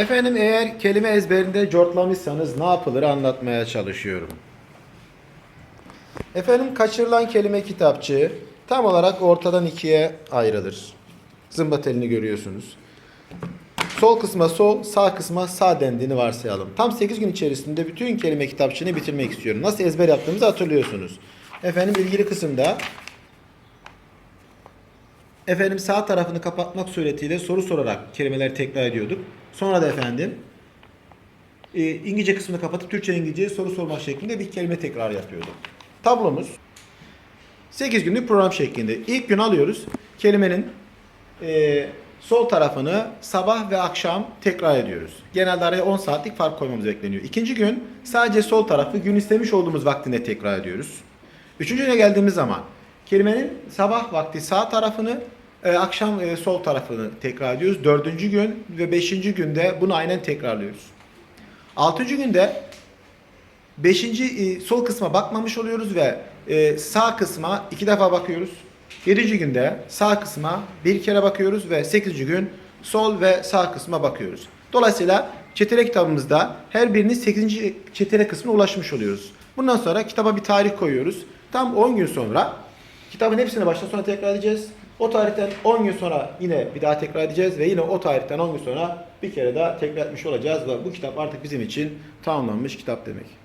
Efendim eğer kelime ezberinde cortlamışsanız ne yapılır anlatmaya çalışıyorum. Efendim kaçırılan kelime kitapçığı tam olarak ortadan ikiye ayrılır. Zımba telini görüyorsunuz. Sol kısma sol, sağ kısma sağ dendiğini varsayalım. Tam 8 gün içerisinde bütün kelime kitapçığını bitirmek istiyorum. Nasıl ezber yaptığımızı hatırlıyorsunuz. Efendim ilgili kısımda efendim sağ tarafını kapatmak suretiyle soru sorarak kelimeleri tekrar ediyorduk. Sonra da efendim e, İngilizce kısmını kapatıp Türkçe İngilizce soru sormak şeklinde bir kelime tekrar yapıyorduk. Tablomuz 8 günlük program şeklinde. İlk gün alıyoruz. Kelimenin e, sol tarafını sabah ve akşam tekrar ediyoruz. Genelde araya 10 saatlik fark koymamız bekleniyor. İkinci gün sadece sol tarafı gün istemiş olduğumuz vaktinde tekrar ediyoruz. Üçüncü güne geldiğimiz zaman kelimenin sabah vakti sağ tarafını, e, akşam e, sol tarafını tekrar ediyoruz. Dördüncü gün ve beşinci günde bunu aynen tekrarlıyoruz. Altıncı günde Beşinci e, sol kısma bakmamış oluyoruz ve e, sağ kısma iki defa bakıyoruz. Yedinci günde sağ kısma bir kere bakıyoruz ve sekizinci gün sol ve sağ kısma bakıyoruz. Dolayısıyla çetele kitabımızda her birinin 8. çetele kısmına ulaşmış oluyoruz. Bundan sonra kitaba bir tarih koyuyoruz. Tam 10 gün sonra kitabın hepsini baştan sona tekrar edeceğiz. O tarihten 10 gün sonra yine bir daha tekrar edeceğiz ve yine o tarihten 10 gün sonra bir kere daha tekrar etmiş olacağız ve bu kitap artık bizim için tamamlanmış kitap demek.